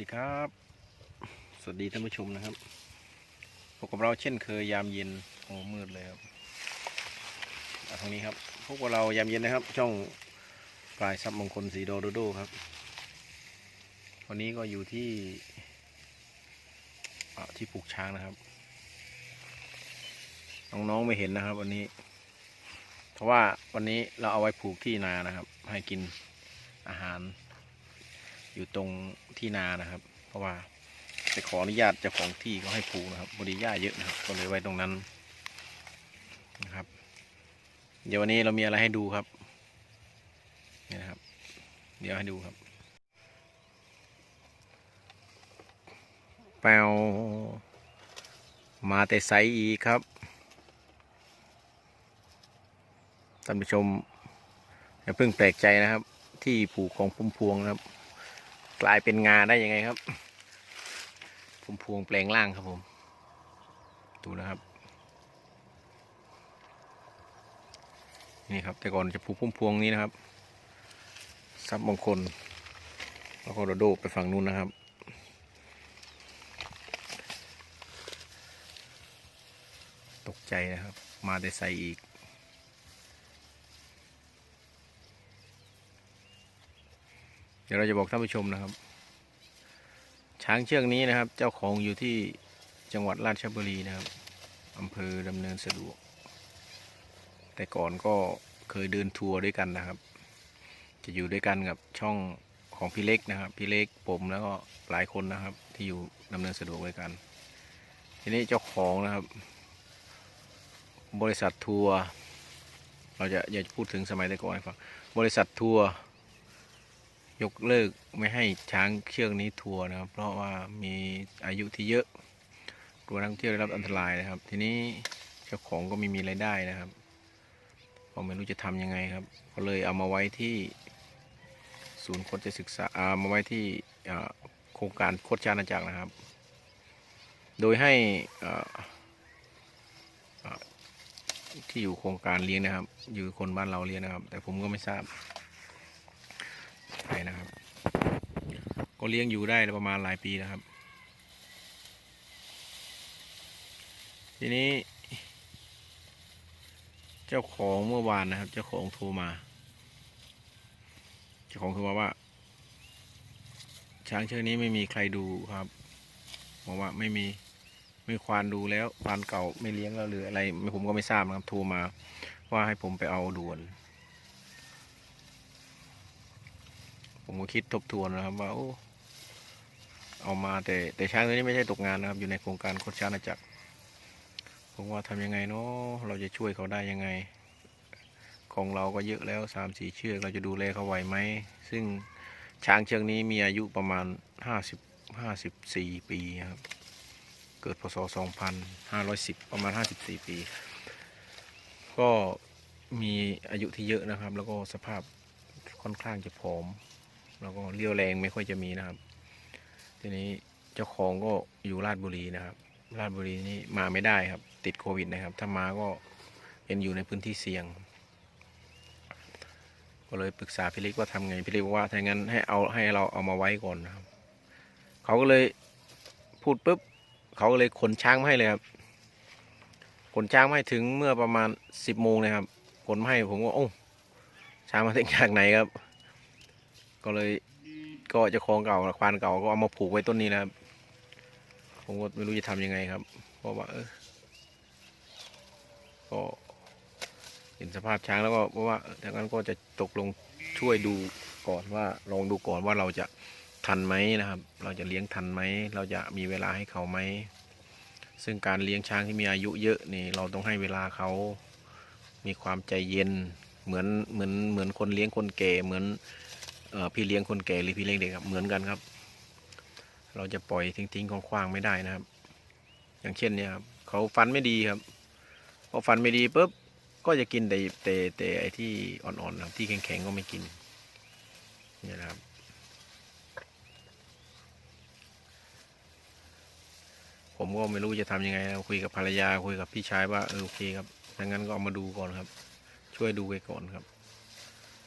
ดีครับ สวัสดีท่านผู้ชมนะครับพบกับเราเช่นเคยยามเย็นโอ้มืดเลยครับทางนี้ครับพบกับเรายามเย็นนะครับ ช่องปลายซับมงคลสีโดโดโดครับ วันนี้ก็อยู่ที่ที่ปลูกช้างนะครับ น้องๆไม่เห็นนะครับ วันนี้ เพราะว่าวันนี้เราเอาไว้ผูกที่นานะครับ ให้กินอาหาร อยู่ตรงที่นานะครับ เพราะว่าไปขออนุญาตเจ้าของที่เขาให้ผูกนะครับบริหญ้าเยอะนะครับ ก็เลยไว้ตรงนั้นนะครับ เดี๋ยววันนี้เรามีอะไรให้ดูครับนี่นะครับ เดี๋ยวให้ดูครับแปวมาแต่ไซอีครับท่านผู้ชมอย่าเพิ่งแปลกใจนะครับ ที่ผูกของพุ่มพวงนะครับ กลายเป็นงาได้ยังไงครับพุ่มพวงแปลงร่างครับผม ดูนะครับ นี่ครับ แต่ก่อนจะผูกพุ่มพวงนี้นะครับซับมงคล แล้วก็โดโดไปฝั่งนู้นนะครับ ตกใจนะครับ มาแต่ใส่อีก เดี๋ยวเราจะบอกท่านผู้ชมนะครับ ช้างเชือกนี้นะครับ เจ้าของอยู่ที่จังหวัดราชบุรีนะครับอำเภอดำเนินสะดวก แต่ก่อนก็เคยเดินทัวร์ด้วยกันนะครับ จะอยู่ด้วยกันกับช่องของพี่เล็กนะครับ พี่เล็กผมแล้วก็หลายคนนะครับ ที่อยู่ดำเนินสะดวกด้วยกัน ทีนี้เจ้าของนะครับ บริษัททัวร์เราจะอยากจะพูดถึงสมัยแต่ก่อนให้ฟังบริษัททัวร์ ยกเลิกไม่ให้ช้างเชือกนี้ทัวร์นะครับ เพราะว่ามีอายุที่เยอะกลัวนักท่องเที่ยวได้รับอันตรายนะครับ ทีนี้เจ้าของก็ไม่มีรายได้นะครับก็ไม่รู้จะทำยังไงครับ ก็เลยเอามาไว้ที่ศูนย์โคชศึกษาเอามาไว้ที่โครงการโคชอาณาจักรนะครับ โดยให้ที่อยู่โครงการเลี้ยงนะครับ อยู่คนบ้านเราเลี้ยงนะครับ แต่ผมก็ไม่ทราบ ไปนะครับ ก็เลี้ยงอยู่ได้ประมาณหลายปีนะครับ ทีนี้ เจ้าของเมื่อวานนะครับ เจ้าของโทรมา เจ้าของโทรมาว่า ช้างเชือกนี้ไม่มีใครดูครับบอกว่าไม่มีไม่ควานดูแล้วควานเก่าไม่เลี้ยงแล้วหรืออะไรผมก็ไม่ทราบนะครับโทรมาว่าให้ผมไปเอาด่วน ผมก็คิดทบทวนนะครับว่าโอ้เอามาแต่แต่ช้างตัวนี้ไม่ใช่ตกงานนะครับ อยู่ในโครงการโคชาณาจักรผมว่าทำยังไงเนาะเราจะช่วยเขาได้ยังไง ของเราก็เยอะแล้วสามสี่เชือกเราจะดูแลเขาไหวไหมซึ่งช้างเชือกนี้มีอายุประมาณห้าสิบห้าสิบสี่ปีครับเกิดพศสองพันห้าร้อยสิบประมาณห้าสิบสี่ปี ก็มีอายุที่เยอะนะครับ แล้วก็สภาพค่อนข้างจะผอม แล้วก็เรี่ยวแรงไม่ค่อยจะมีนะครับ ทีนี้เจ้าของก็อยู่ราชบุรีนะครับ ราชบุรีนี่มาไม่ได้ครับ ติดโควิดนะครับ ถ้ามาก็เป็นอยู่ในพื้นที่เสี่ยง ก็เลยปรึกษาพี่เล็กว่าทำไงพี่เล็กบอกว่าถ้างั้นให้เอาให้เราเอามาไว้ก่อนนะครับ เขาก็เลยพูดปุ๊บเขาก็เลยขนช้างมาให้เลยครับขนช้างมาให้ถึงเมื่อประมาณสิบโมงนะครับขนมาให้ผมก็โอ้ช้างมาจากไหนครับ ก็เลยก็จะคลองเก่าควานเก่าก็เอามาผูกไว้ต้นนี้นะครับ ผมก็ไม่รู้จะทำยังไงครับ เพราะว่าเออก็เห็นสภาพช้างแล้วก็เพราะว่าดังนั้นก็จะตกลงช่วยดูก่อนว่าลองดูก่อนว่าเราจะทันไหมนะครับ เราจะเลี้ยงทันไหม เราจะมีเวลาให้เขาไหม ซึ่งการเลี้ยงช้างที่มีอายุเยอะนี่เราต้องให้เวลาเขามีความใจเย็น เหมือนเหมือนเหมือนคนเลี้ยงคนแก่เหมือน พี่เลี้ยงคนแก่หรือพี่เลี้ยงเด็กครับเหมือนกันครับ เราจะปล่อยทิ้งๆของขว้างไม่ได้นะครับ อย่างเช่นเนี่ยครับเขาฟันไม่ดีครับพอฟันไม่ดีปุ๊บก็จะกินแต่แต่แต่ไอ้ที่อ่อนๆนะที่แข็งๆก็ไม่กินเนี่ยนะครับผมก็ไม่รู้จะทำยังไงนะคุยกับภรรยาคุยกับพี่ชายว่าเออโอเคครับดังนั้นก็เอามาดูก่อนครับ ช่วยดูไปก่อนครับ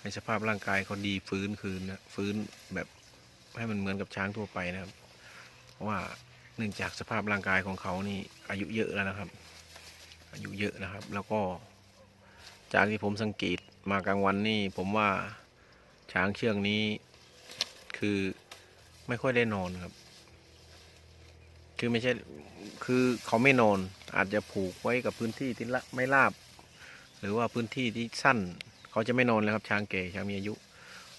ให้สภาพร่างกายเขาดีฟื้นคืนนะฟื้นแบบให้มันเหมือนกับช้างทั่วไปนะครับราะว่าเนื่องจากสภาพร่างกายของเขานี่อายุเยอะแล้วนะครับ อายุเยอะนะครับ แล้วก็ จากที่ผมสังเกตมากลางวันนี่ผมว่าช้างเชือกนี้ คือไม่ค่อยได้นอนครับ คือไม่ใช่คือเขาไม่นอนอาจจะผูกไว้กับพื้นที่ที่ไม่ราบ หรือว่าพื้นที่ที่สั้น เขาจะไม่นอนเลยครับ ช้างแก่ช้างมีอายุ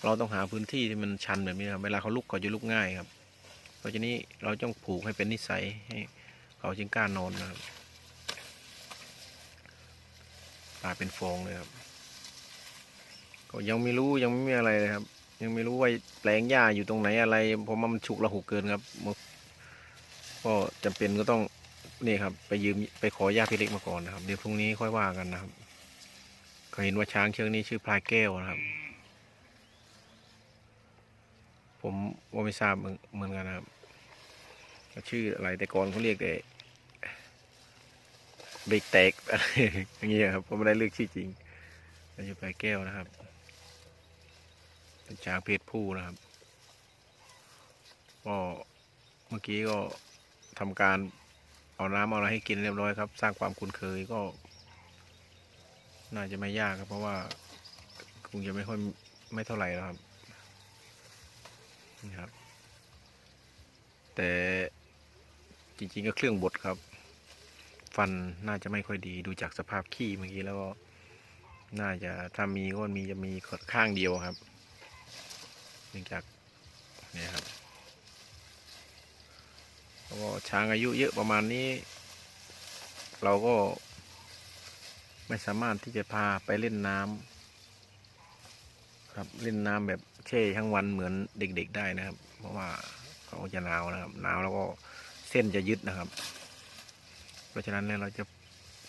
เราต้องหาพื้นที่ที่มันชันแบบนี้ครับเวลาเขาลุกเขาจะลุกง่ายครับ เพราะฉะนี้เราต้องผูกให้เป็นนิสัยให้เขาจึงกล้านอนนะครับปลาเป็นฟองเลยครับ ก็ยังไม่รู้ยังไม่มีอะไรเลยครับ ยังไม่รู้ว่าแปลงหญ้าอยู่ตรงไหนอะไรเพราะมันฉุกระหุกเกินครับก็จำเป็นก็ต้องนี่ครับ ไปยืมไปขอหญ้าพี่เล็กมาก่อนนะครับ เดี๋ยวพรุ่งนี้ค่อยว่ากันนะครับ ก็เห็นว่าช้างเชือกนี้ชื่อพลายแก้วนะครับ ผมว่าไม่ทราบเหมือนกันนะครับชื่ออะไรแต่ก่อนเขาเรียกแต่เบรกแตกอะไรอย่างเงี้ยครับผมไม่ได้เลือกชื่อจริงอายุปลายแก้วนะครับ เป็นช้างเพศผู้นะครับก็เมื่อกี้ก็ทำการเอาน้ำเอาอะไรให้กินเรียบร้อยครับ สร้างความคุ้นเคยก็ น่าจะไม่ยากครับเพราะว่าคงจะไม่ค่อยไม่เท่าไหร่แล้วครับนี่ครับ แต่จริงๆก็เครื่องบดครับ ฟันน่าจะไม่ค่อยดีดูจากสภาพขี้เมื่อกี้แล้วก็น่าจะถ้ามีก็มีจะมีข้างเดียวครับเนื่องจากเนี่ยครับแล้วก็ช้างอายุเยอะประมาณนี้ เราก็ ไม่สามารถที่จะพาไปเล่นน้ำครับเล่นน้ำแบบแช่ทั้งวันเหมือนเด็กๆได้นะครับ เพราะว่าเขาจะหนาวนะครับหนาวแล้วก็เส้นจะยึดนะครับ เพราะฉะนั้นเนี่ยเราจะ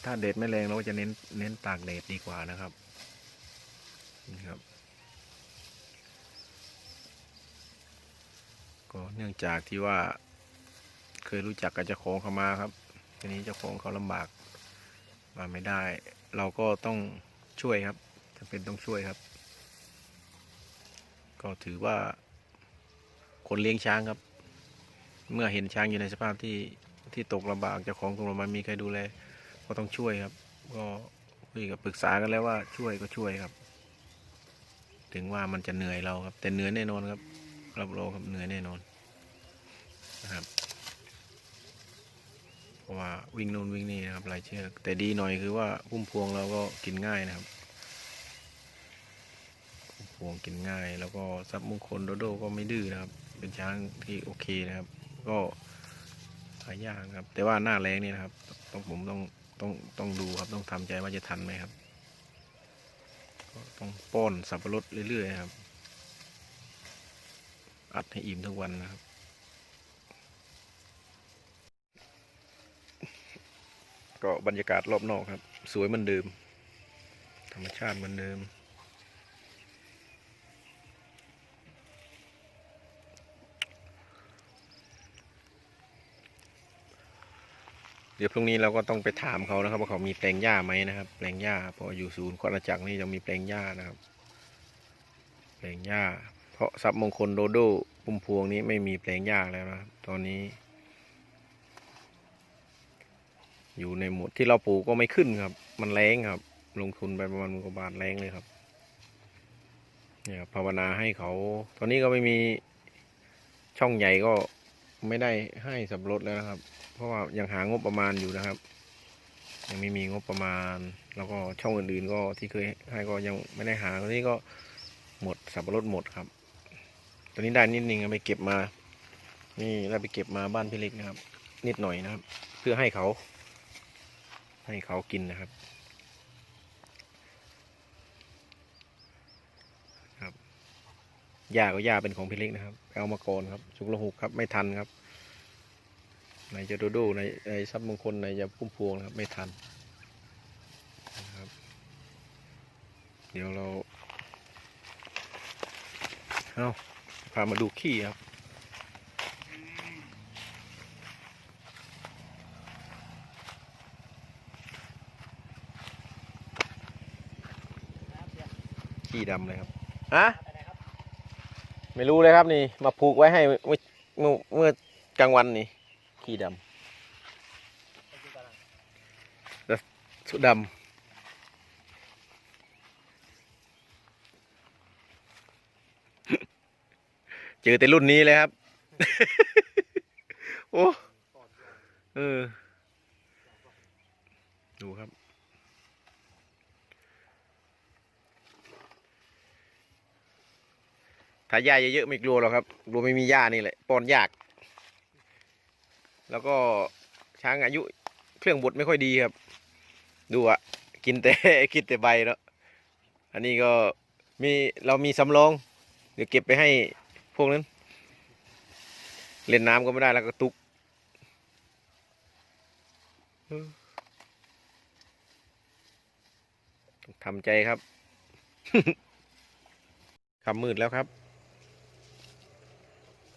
ถ้าแดดไม่แรงเราก็จะเน้นเน้นตากแดดดีกว่านะครับนี่ครับ ก็เนื่องจากที่ว่า เคยรู้จักกับเจ้าของเขามาครับทีนี้เจ้าของเขาลำบาก มาไม่ได้ เราก็ต้องช่วยครับจำเป็นต้องช่วยครับ ก็ถือว่า คนเลี้ยงช้างครับ เมื่อเห็นช้างอยู่ในสภาพที่ที่ตกลำบากเจ้าของตกลงมามีใครดูแล ก็ต้องช่วยครับ ก็คุยกับปรึกษากันแล้วว่าช่วยก็ช่วยครับ ถึงว่ามันจะเหนื่อยเราครับ แต่เหนื่อยแน่นอนครับรับรองครับเหนื่อยแน่นอนนะครับ เพราวิ่งโน่นวิ่งนี่นะครับลายเชือก แต่ดีหน่อยคือว่าพุ่มพวงเราก็กินง่ายนะครับพุ่มพวงกินง่าย แล้วก็ซับมงคลโดโดก็ไม่ดื้อนะครับ เป็นช้างที่โอเคนะครับ ก็หายากครับ แต่ว่าหน้าแรงนี่นะครับต้องผมต้องต้องต้องดูครับต้องทำใจว่าจะทันไหมครับก็ต้องป้อนสับปะรดเรื่อยๆครับ อัดให้อิ่มทุกวันนะครับ ก็บรรยากาศรอบนอกครับ สวยเหมือนเดิม ธรรมชาติเหมือนเดิม เดี๋ยวพรุ่งนี้เราก็ต้องไปถามเขานะครับ ว่าเขามีแปลงหญ้าไหมนะครับ แปลงหญ้าเพออยู่ศูนย์ควาจักรนี่จะมีแปลงหญ้านะครับ แปลงหญ้า เพราะทรัพย์มงคลโดโดปุ่มพวงนี้ไม่มีแปลงหญ้าแล้วนะครับตอนนี้ อยู่ในหมดที่เราปลูกก็ไม่ขึ้นครับ มันแรงครับ ลงทุนไปประมาณหมื่นกว่าบาทแรงเลยครับเนี่ยภาวนาให้เขา ตอนนี้ก็ไม่มีช่องใหญ่ก็ไม่ได้ให้สับรดแล้วนะครับ เพราะว่ายังหางบประมาณอยู่นะครับ ยังไม่มีงบประมาณ แล้วก็ช่องอื่นๆก็ที่เคยให้ก็ยังไม่ได้หาตอนนี้ก็หมดสับรดหมดครับ ตอนนี้ได้นิดนึงไปเก็บมา นี่เราไปเก็บมาบ้านพี่เล็กนะครับ นิดหน่อยนะครับ เพื่อให้เขา ให้เขากินนะครับครับหญ้าก็หญ้าเป็นของพี่เล็กนะครับเอามาก่อนครับสุกละหุกครับไม่ทันครับในจะโดโดในในซับมงคลในจะพุ่มพวงนะครับไม่ทันนะครับ เดี๋ยวเราเอาพามาดูขี้ครับ ขี้ดำเลยครับฮะไม่รู้เลยครับนี่ มาผูกไว้ให้เมื่อเมื่อเมื่อกลางวันนี่ขี้ดไปดูกันนะำสุดดำเจอแต่รุ่นนี้เลยครับ โอ้ เออ ดูครับ ถ้าหญ้าเยอะๆไม่กลัวหรอกครับกลัวไม่มีหญ้านี่แหละป้อนยาก แล้วก็ช้างอายุเครื่องบดไม่ค่อยดีครับ ดูอะกินแต่กินแต่ใบแล้วอันนี้ก็มีเรามีสำรอง เดี๋ยวเก็บไปให้พวกนั้น เล่นน้ำก็ไม่ได้แล้วก็ตุกทำใจครับคำมืดแล้วครับ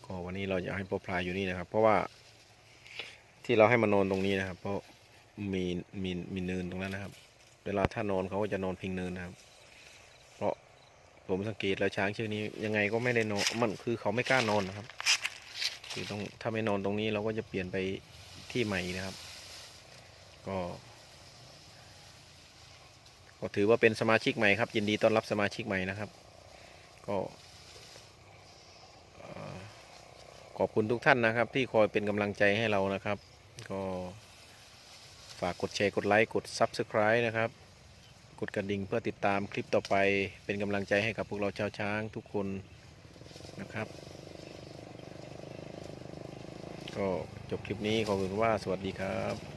ก็วันนี้เราจะให้ปอพลายอยู่นี่นะครับ เพราะว่าที่เราให้มานอนตรงนี้นะครับ เพราะมีมีมีเนินตรงนั้นนะครับ เวลาถ้านอนเขาก็จะนอนพิงเนินนะครับ เพราะผมสังเกตแล้วช้างเชือกนี้ยังไงก็ไม่ได้นอนมันคือเขาไม่กล้านอนนะครับ คือต้องถ้าไม่นอนตรงนี้เราก็จะเปลี่ยนไปที่ใหม่นะครับ ก็ ก็ถือว่าเป็นสมาชิกใหม่ครับ ยินดีต้อนรับสมาชิกใหม่นะครับ ก็เอ่อ ขอบคุณทุกท่านนะครับ ที่คอยเป็นกำลังใจให้เรานะครับ ก็ฝากกดแชร์กดไลค์กด Subscribe นะครับ กดกระดิ่งเพื่อติดตามคลิปต่อไปเป็นกำลังใจให้กับพวกเราชาวช้างทุกคนนะครับ ก็จบคลิปนี้ขอบคุณว่าสวัสดีครับ